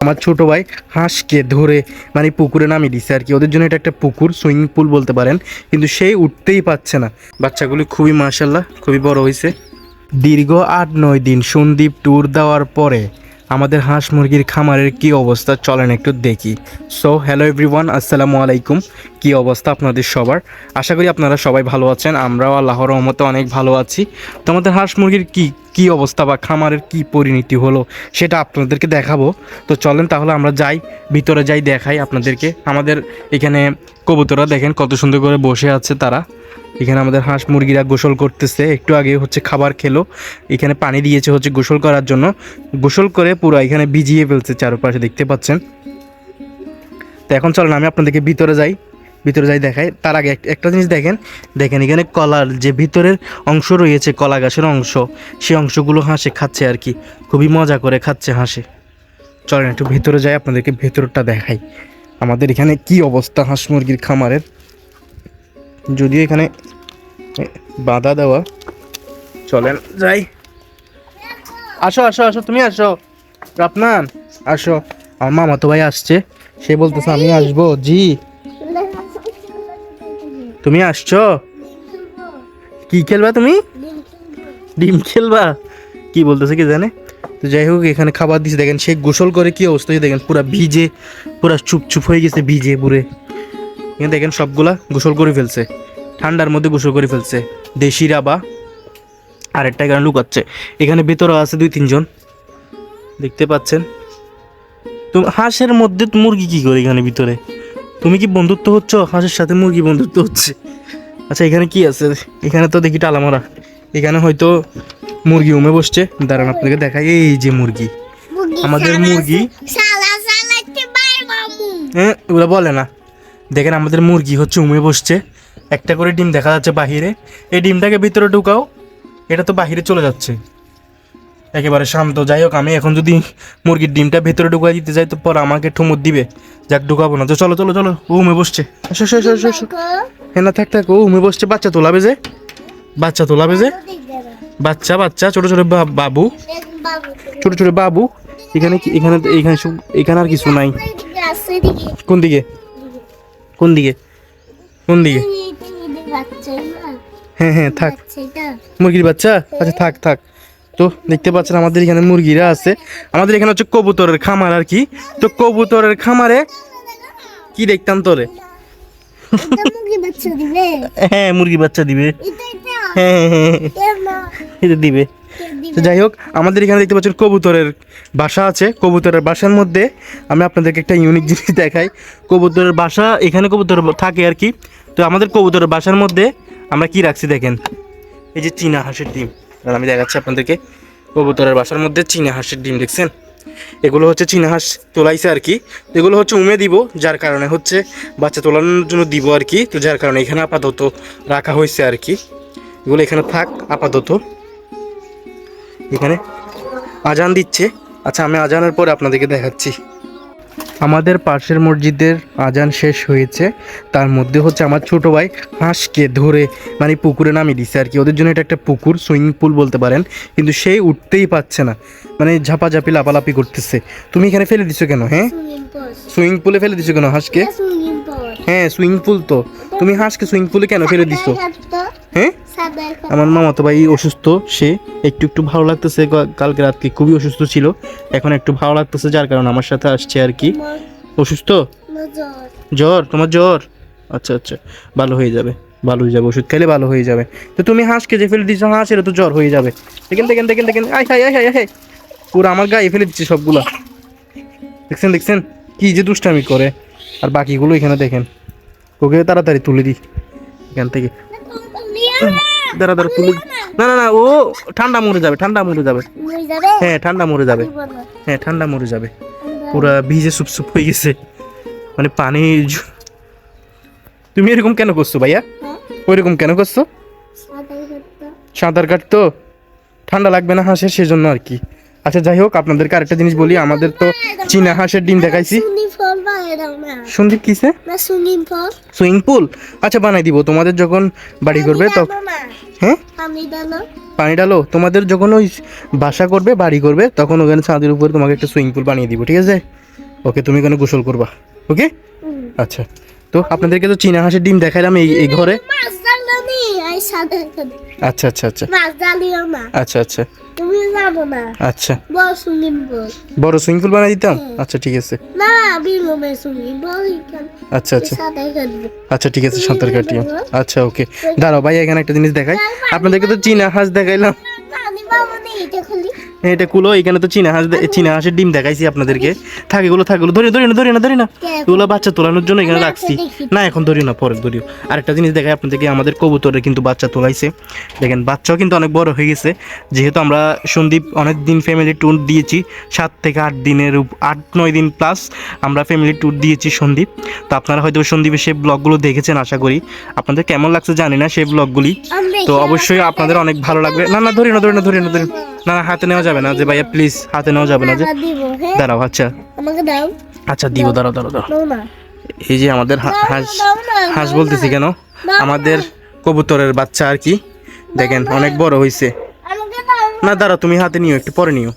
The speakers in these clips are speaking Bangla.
আমার ছোট ভাই হাঁসকে ধরে মানে পুকুরে নামিয়ে দিছে আর কি। ওদের জন্য এটা একটা পুকুর, সুইমিং পুল বলতে পারেন। কিন্তু সেই উঠতেই পারছে না। বাচ্চাগুলি খুবই মাসাল্লাহ খুবই বড় হয়েছে দীর্ঘ আট নয় দিন সন্দীপ ট্যুর দেওয়ার পরে আমাদের হাঁস মুরগির খামারের কি অবস্থা? চলেন একটু দেখি। সো হ্যালো এভরিওয়ান আসসালামু আলাইকুম। কি অবস্থা আপনাদের সবার? আশা করি আপনারা সবাই ভালো আছেন, আমরাও আল্লাহর রহমতে অনেক ভালো আছি। তো আমাদের হাঁস মুরগির কি কি অবস্থা বা খামারের কি পরিণতি হলো সেটা আপনাদেরকে দেখাবো। তো চলেন তাহলে আমরা যাই, ভিতরে যাই দেখাই আপনাদেরকে। আমাদের এখানে কবুতরা দেখেন কত সুন্দর করে বসে আছে তারা। এখানে আমাদের হাঁস মুরগিরা গোসল করতেছে। একটু আগে হচ্ছে খাবার খেলো। এখানে পানি দিয়েছে হচ্ছে গোসল করার জন্য। গোসল করে পুরো এখানে ভিজিয়ে ফেলছে চারপাশে, দেখতে পাচ্ছেন। তো এখন চলেন, আমি আপনাদেরকে ভিতরে যাই। ভিতরে যাই দেখাই। তার আগে এক- একটা জিনিস দেখেন। দেখেন এখানে কলার যে ভিতরের অংশ রয়েছে, কলা গাছের অংশ সেই অংশগুলো হাঁসে খাচ্ছে আর কি। খুবই মজা করে খাচ্ছে হাঁসে। চলেন, একটু ভিতরে যাই, আপনাদেরকে ভেতরটা দেখাই। আমাদের এখানে কি অবস্থা হাঁস মুরগির খামারের? যদিও এখানে বাধা দেওয়া চলেন যাই। আসো আসো আসো তুমি আসো। রপ্নান আসো। আমার মামাতো ভাই আসছে। সে বলতেছে আমি আসব। জি। তুমি আসছো? কি খেলবা তুমি? ডিম খেলবা? কি বলতেছে কি জানে? তো যাই হোক এখানে খাবার দিছে। দেখেন সে গোসল করে কি অবস্থা দেখেন পুরা ভিজে পুরা চুপ চুপ হয়ে গেছে ভিজে পুরে। এখানে দেখেন সবগুলা গোসল করে ফেলছে। ঠান্ডার মধ্যে গোসল করে ফেলছে। দেশি রাবা আরেকটা এখানে লুকাচ্ছে। এখানে ভেতরে আছে দুই তিনজন। দেখতে পাচ্ছেন? তো হাঁসের মধ্যে মুরগি কি করে এখানে ভিতরে? তুমি কি বন্ধুত্ব হচ্ছ? হাঁসের সাথে মুরগি বন্ধুত্ব হচ্ছে। আচ্ছা এখানে কি আছে? এখানে তো দেখি টালামারা এখানে হয়তো মুরগি উমে বসছে। দাঁড়ান আপনাকে দেখাই। এই যে মুরগি। আমাদের মুরগি হ্যাঁ ওগুলো বলে না। দেখেন আমাদের মুরগি হচ্ছে উমে বসছে। একটা করে ডিম দেখা যাচ্ছে বাহিরে। এই ডিমটাকে ভিতরে ঢুকাও এটা তো বাহিরে চলে যাচ্ছে। একেবারে শান্ত। যাই হোক আমি এখন যদি মুরগির ডিমটা ভেতরে ঢুকাই দিতে যাই তো পর আমাকে ঠুমুর দিবে। যাক ঢুকাবো না। তো চলো চলো চলো ও উমে বসছে। হ্যাঁ না থাক থাক ও উমে বসছে। বাচ্চা তোলাবে যে। বাচ্চা তোলাবে যে। বাচ্চা বাচ্চা ছোট ছোট বা- বাবু। ছোট ছোট বাবু। এখানে কি এখানে এখানে এখানে আর কিছু নাই। কোন দিকে? কোন দিকে? কোন দিকে? হ্যাঁ হ্যাঁ থাক। মুরগির বাচ্চা? আচ্ছা থাক থাক। তো দেখতে পাচ্ছেন আমাদের এখানে মুরগিরা আছে। আমাদের এখানে হচ্ছে কবুতরের খামার আর কি। তো কবুতরের খামারে কি দেখতাম তোরে? হ্যাঁ মুরগি বাচ্চা দিবে। এটা এটা। হ্যাঁ হ্যাঁ হ্যাঁ, এটা দিবে। তো যাই হোক, আমাদের এখানে দেখতে পাচ্ছেন কবুতরের বাসা আছে। কবুতরের বাসার মধ্যে আমি আপনাদেরকে একটা ইউনিক জিনিস দেখাই। কবুতরের বাসা, এখানে কবুতর থাকে আর কি। তো আমাদের কবুতরের বাসার মধ্যে আমরা কি রাখছি দেখেন? এই যে চীনা হাঁসের ডিম। আমি দেখাচ্ছি আপনাদেরকে কবুতরের বাসার মধ্যে চীনা হাঁসের ডিম, দেখছেন? এগুলো হচ্ছে চীনা হাঁস তোলাইছে আর কি। এগুলো হচ্ছে উমে দিব, যার কারণে হচ্ছে বাচ্চা তোলানোর জন্য দিব আর কি। তো যার কারণে এখানে আপাতত রাখা হয়েছে আর কি। এগুলো এখানে থাক, আপাতত। এখানে আজান দিচ্ছে। আচ্ছা আমি আজানের পরে আপনাদেরকে দেখাচ্ছি। আমাদের পাশের মসজিদের আজান শেষ হয়েছে। তার মধ্যে হচ্ছে আমার ছোট ভাই হাঁসকে ধরে মানে পুকুরে নামিয়ে দিচ্ছে আর কি। ওদের জন্য এটা একটা পুকুর সুইমিং পুল বলতে পারেন। কিন্তু সেই উঠতেই পাচ্ছে না। মানে ঝাপাঝাপি লাপালাপি করতেছে। তুমি এখানে ফেলে দিছো কেন হ্যাঁ? সুইমিং পুলে ফেলে দিছো কেন হাঁসকে? হ্যাঁ সুইমিং পুল তো। তুমি হাঁসকে সুইমিং পুলে কেন ফেলে দিছো? হ্যাঁ? আমার মামা তো ভাই অসুস্থ সে একটু একটু ভালো লাগতেছে কালকে রাতকে খুবই অসুস্থ ছিল এখন একটু ভালো লাগতেছে যার কারণে আমার সাথে আসছে আর কি। অসুস্থ? জ্বর। তোমার জ্বর? আচ্ছা আচ্ছা ভালো হয়ে যাবে ভালো হয়ে যাবে ওষুধ খেলে ভালো হয়ে যাবে। তো তুমি হাঁসকে যে ফেলে দিচ্ছ হাঁস হাঁসের তো জ্বর হয়ে যাবে। দেখেন দেখেন দেখেন দেখেন আই হাই আই হাই আই হাই পুরো আমার গায়ে ফেলে দিচ্ছে সবগুলা। দেখছেন দেখছেন? কি যে দুষ্টামি করে। আর বাকিগুলো এখানে দেখেন। ওকে তাড়াতাড়ি তুলে দিই এখান থেকে। দাঁড়া দাঁড়া তুলে। না না না ও ঠান্ডা মরে যাবে ঠান্ডা মরে যাবে। হ্যাঁ ঠান্ডা মরে যাবে। হ্যাঁ ঠান্ডা মরে যাবে। পুরা ভিজে সুপ সুপ হয়ে গেছে। মানে পানি তুমি এরকম কেন করছ ভাইয়া? হ্যাঁ? ওইরকম কেন করছ? সাঁতার কাটতো। ঠান্ডা লাগবে না হাঁসের সেজন্য আর কি। আচ্ছা যাই হোক আপনাদেরকে আরেকটা জিনিস বলি। আমাদের তো চীনা হাঁসের ডিম দেখাইছি। সন্দীপ কিসে? Swimming pool. আচ্ছা বানাই দিব। তোমাদের যখন বাড়ি করবে তো হ্যাঁ? পানি ডালো তোমাদের যখন ওই বাসা করবে বাড়ি করবে তখন ওখানে ছাদের উপরে তোমাকে একটা সুইমিং পুল বানিয়ে দিব ঠিক আছে? ওকে তুমি ওখানে গোসল করবা ওকে? আচ্ছা। তো আপনাদেরকে তো চীনা হাঁসের ডিম দেখাইলাম এই এই ঘরে। মাছ এই সাথে আচ্ছা আচ্ছা আচ্ছা। মাছ ডালিও না। আচ্ছা আচ্ছা। তুমি যাব না। আচ্ছা। সুইমিং বল। বড় সুইমিং পুল বানাই দিতাম? আচ্ছা ঠিক আছে। না সুইমিং আচ্ছা আচ্ছা। আচ্ছা ঠিক আছে সাঁতার কাটিও। আচ্ছা ওকে। দাঁড়াও ভাই এখানে একটা জিনিস দেখাই। আপনাদেরকে তো চীনা হাঁস দেখাইলাম। এটা খুলি এটা কুলো এখানে তো চীনা হাঁস চীনা হাঁসের ডিম দেখাইছি আপনাদেরকে। থাকে এগুলো থাকে ধরি ধরি না ধরি না। ধরি না এগুলো বাচ্চা তোলানোর জন্য এখানে রাখছি। না এখন ধরিও না পরে ধরিও। আরেকটা জিনিস দেখাই আপনাদেরকে আমাদের কবুতরের কিন্তু বাচ্চা তোলাইছে। দেখেন বাচ্চাও কিন্তু অনেক বড় হয়ে গেছে। যেহেতু আমরা সন্দীপ অনেক দিন ফ্যামিলি ট্যুর দিয়েছি সাত থেকে আট দিনের আট নয় দিন প্লাস আমরা ফ্যামিলি ট্যুর দিয়েছি সন্দীপ। তো আপনারা হয়তো সন্দীপের সেই ব্লগগুলো দেখেছেন আশা করি। আপনাদের কেমন লাগছে জানি না সেই ব্লগগুলি তো অবশ্যই আপনাদের অনেক ভালো লাগবে। না না ধরি না ধরি না ধরি না ধরি না। না হাতে নেওয়া যাবে না যে ভাইয়া প্লিজ হাতে নেওয়া যাবে না যে। হ্যাঁ। দাঁড়াও আচ্ছা। আমাকে দাও। আচ্ছা দিব দাঁড়াও দাঁড়াও দাঁড়াও। এই যে আমাদের হাঁস হাঁস বলতেছি কেন? আমাদের কবুতরের বাচ্চা আর কি। দেখেন অনেক বড় হয়েছে না। দাঁড়াও তুমি হাতে নিও একটু পরে নিও।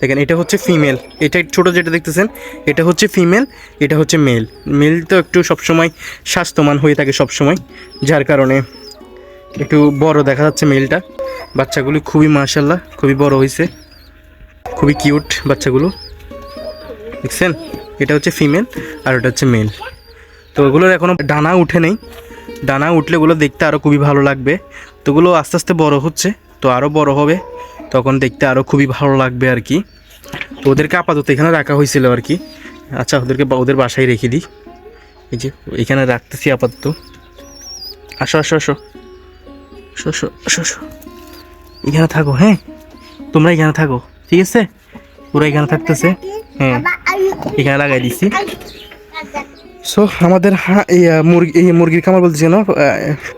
দেখেন এটা হচ্ছে ফিমেল। এটা ছোট যেটা দেখতেছেন এটা হচ্ছে ফিমেল এটা হচ্ছে মেল। মেল তো একটু সবসময় স্বাস্থ্যমান হয়ে থাকে সবসময় যার কারণে একটু বড় দেখা যাচ্ছে মেলটা বাচ্চাগুলি খুবই মাশাল্লাহ, খুবই বড় হয়েছে খুবই কিউট বাচ্চাগুলো। দেখছেন? এটা হচ্ছে ফিমেল আর ওটা হচ্ছে মেল। তো ওগুলোর এখনও ডানা উঠে নেই। ডানা উঠলে ওগুলো দেখতে আরও খুবই ভালো লাগবে। তো ওগুলো আস্তে আস্তে বড় হচ্ছে, তো আরও বড় হবে। তখন দেখতে আরও খুবই ভালো লাগবে আর কি। তো ওদেরকে আপাতত এখানে রাখা হয়েছিল আর কি। আচ্ছা ওদেরকে ওদের বাসায় রেখে দিই। এই যে, এখানে রাখতেছি আপাতত। আসো আসো আসো। আসো আসো এখানে থাকো হ্যাঁ? তোমরা এখানে থাকো, ঠিক আছে? পুরো এখানে থাকতেছে হ্যাঁ। এখানে লাগাই দিচ্ছি সো আমাদের মুরগি, এই মুরগির খামার বলতে যেন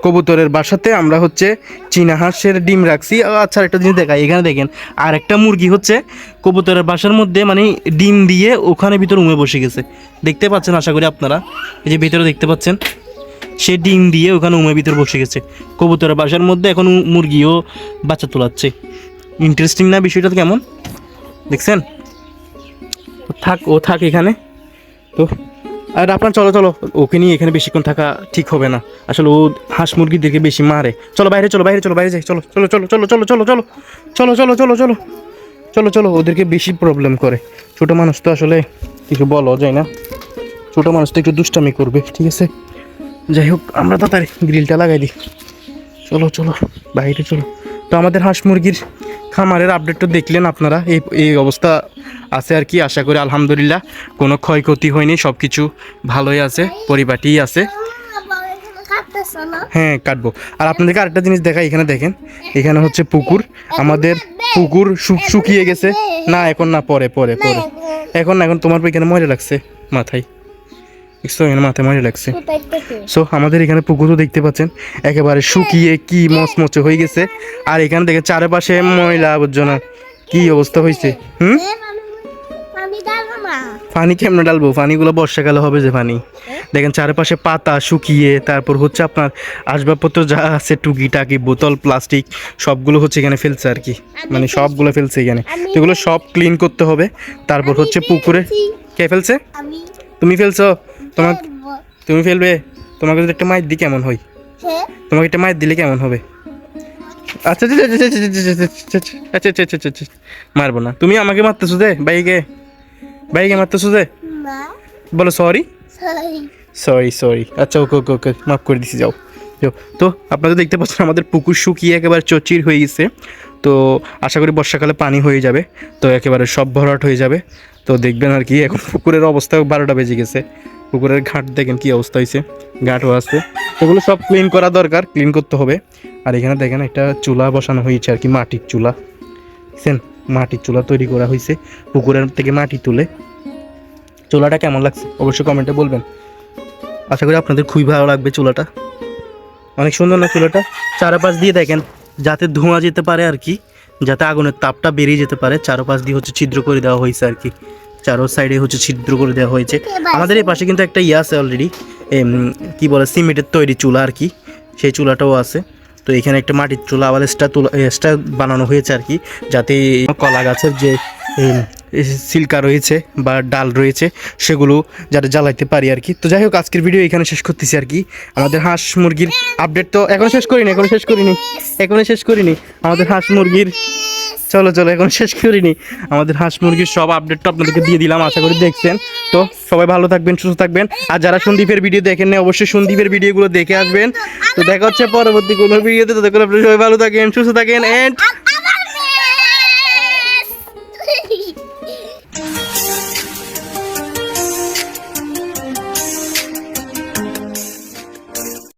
কবুতরের বাসাতে আমরা হচ্ছে চীনা হাঁসের ডিম রাখছি। আচ্ছা একটা জিনিস দেখাই, এখানে দেখেন আর একটা মুরগি হচ্ছে কবুতরের বাসার মধ্যে মানে ডিম দিয়ে ওখানে ভিতর উমে বসে গেছে। দেখতে পাচ্ছেন, আশা করি আপনারা, এই যে ভিতরে দেখতে পাচ্ছেন সে ডিম দিয়ে ওখানে উমের ভিতরে বসে গেছে কবুতরের বাসার মধ্যে এখন মুরগিও বাচ্চা তোলাচ্ছে ইন্টারেস্টিং না বিষয়টা কেমন দেখছেন থাক ও থাক এখানে তো আর আপনার চলো চলো ওকে নিয়ে এখানে বেশিক্ষণ থাকা ঠিক হবে না আসলে ও হাঁস মুরগিদেরকে বেশি মারে চলো বাইরে চলো বাইরে চলো বাইরে যাই চলো চলো চলো চলো চলো চলো চলো চলো চলো চলো চলো চলো চলো ওদেরকে বেশি প্রবলেম করে ছোটো মানুষ তো আসলে কিছু বলো যায় না ছোটো মানুষ তো একটু দুষ্টামি করবে ঠিক আছে যাই হোক, আমরা তো তার গ্রিলটা লাগাই দিই। চলো চলো, বাইরে চলো। তো আমাদের হাঁস মুরগির খামারের আপডেটটা দেখলেন আপনারা। এই এই অবস্থা আছে আর কি, আশা করি আলহামদুলিল্লাহ। কোনো ক্ষয়ক্ষতি হয়নি সব কিছু ভালোই আছে, পরিপাটিই আছে। হ্যাঁ কাটবো। আর আপনাদেরকে আরেকটা জিনিস দেখাই, এখানে দেখেন। এখানে হচ্ছে পুকুর। আমাদের পুকুর শুকিয়ে গেছে। না, এখন না, পরে পরে পরে। এখন না, এখন তোমার এখানে মজা লাগছে মাথায়। দেখছ এখানে মাথায় মজা লাগছে। সো আমাদের এখানে পুকুরও দেখতে পাচ্ছেন একেবারে শুকিয়ে কি মচমচে হয়ে গেছে। আর এখানে দেখে চারপাশে ময়লা আবর্জনা কি অবস্থা হয়েছে? হুম? পানি কেমনে ডালবো? পানিগুলো বর্ষাকালে হবে যে পানি দেখেন চারপাশে পাতা শুকিয়ে তারপর হচ্ছে আপনার আসবাবপত্র যা আছে টুকি টাকি বোতল প্লাস্টিক সবগুলো হচ্ছে এখানে ফেলছে আর কি। মানে সবগুলো ফেলছে এখানে। তো এগুলো সব ক্লিন করতে হবে। তারপর হচ্ছে পুকুরে কে ফেলছে? তুমি ফেলছো? তোমার তুমি ফেলবে তোমাকে যদি একটা মায়ের দিই কেমন হয় তোমাকে একটা মায়ের দিলে কেমন হবে আচ্ছা আচ্ছা আচ্ছা মারবো না তুমি আমাকে মারতেছো যে বাইকে বাইকে মারতেছো যে বলো সরি সরি সরি আচ্ছা ওকে ওকে ওকে মাফ করে দিছি যাও তো আপনাদের দেখতে পাচ্ছেন আমাদের পুকুর শুকিয়ে একেবারে চচির হয়ে গেছে তো আশা করি বর্ষাকালে পানি হয়ে যাবে তো একেবারে সব ভরাট হয়ে যাবে তো দেখবেন আর কি এখন পুকুরের অবস্থা বারোটা বেজে গেছে পুকুরের ঘাট দেখেন কি অবস্থা হয়েছে ঘাটও আছে। এগুলো সব ক্লিন করা দরকার ক্লিন করতে হবে। আর এখানে দেখেন একটা চুলা বসানো হয়েছে আর কি, মাটির চুলা। দেখছেন? মাটির চুলা তৈরি করা হয়েছে পুকুরের থেকে মাটি তুলে। চুলাটা কেমন লাগছে? অবশ্যই কমেন্টে বলবেন। আশা করি আপনাদের খুবই ভালো লাগবে চুলাটা। অনেক সুন্দর না চুলাটা? চারপাশ দিয়ে দেখেন, যাতে ধোঁয়া যেতে পারে আর কি, যাতে আগুনের তাপটা বেরিয়ে যেতে পারে, চারপাশ দিয়ে হচ্ছে ছিদ্র করে দেওয়া হয়েছে আর কি। চারো সাইডে হচ্ছে ছিদ্র করে দেওয়া হয়েছে। আমাদের এই পাশে কিন্তু একটা ইয়ে আছে অলরেডি কি বলে সিমেন্টের তৈরি চুলা আর কি। সেই চুলাটাও আছে। তো এখানে একটা মাটির চুলা আবার এক্সট্রা তুলা এক্সট্রা বানানো হয়েছে আর কি যাতে কলা গাছের যে সিল্কা রয়েছে বা ডাল রয়েছে সেগুলো যাতে জ্বালাইতে পারি আর কি। তো যাই হোক আজকের ভিডিও এখানে শেষ করতেছি আর কি। আমাদের হাঁস মুরগির আপডেট তো এখনও শেষ করিনি এখনও শেষ করিনি এখনও শেষ করিনি। আমাদের হাঁস মুরগির চলো চলো, এখন শেষ করিনি। আমাদের হাঁস মুরগির সব আপডেটটা আপনাদেরকে দিয়ে দিলাম, আশা করি দেখছেন। তো সবাই ভালো থাকবেন, সুস্থ থাকবেন। আর যারা সন্দীপের ভিডিও দেখেন না অবশ্যই সন্দীপের ভিডিওগুলো দেখে আসবেন। তো দেখা হচ্ছে পরবর্তী কোনো ভিডিওতে ততক্ষণ আপনারা সবাই ভালো থাকেন, সুস্থ থাকেন এন্ড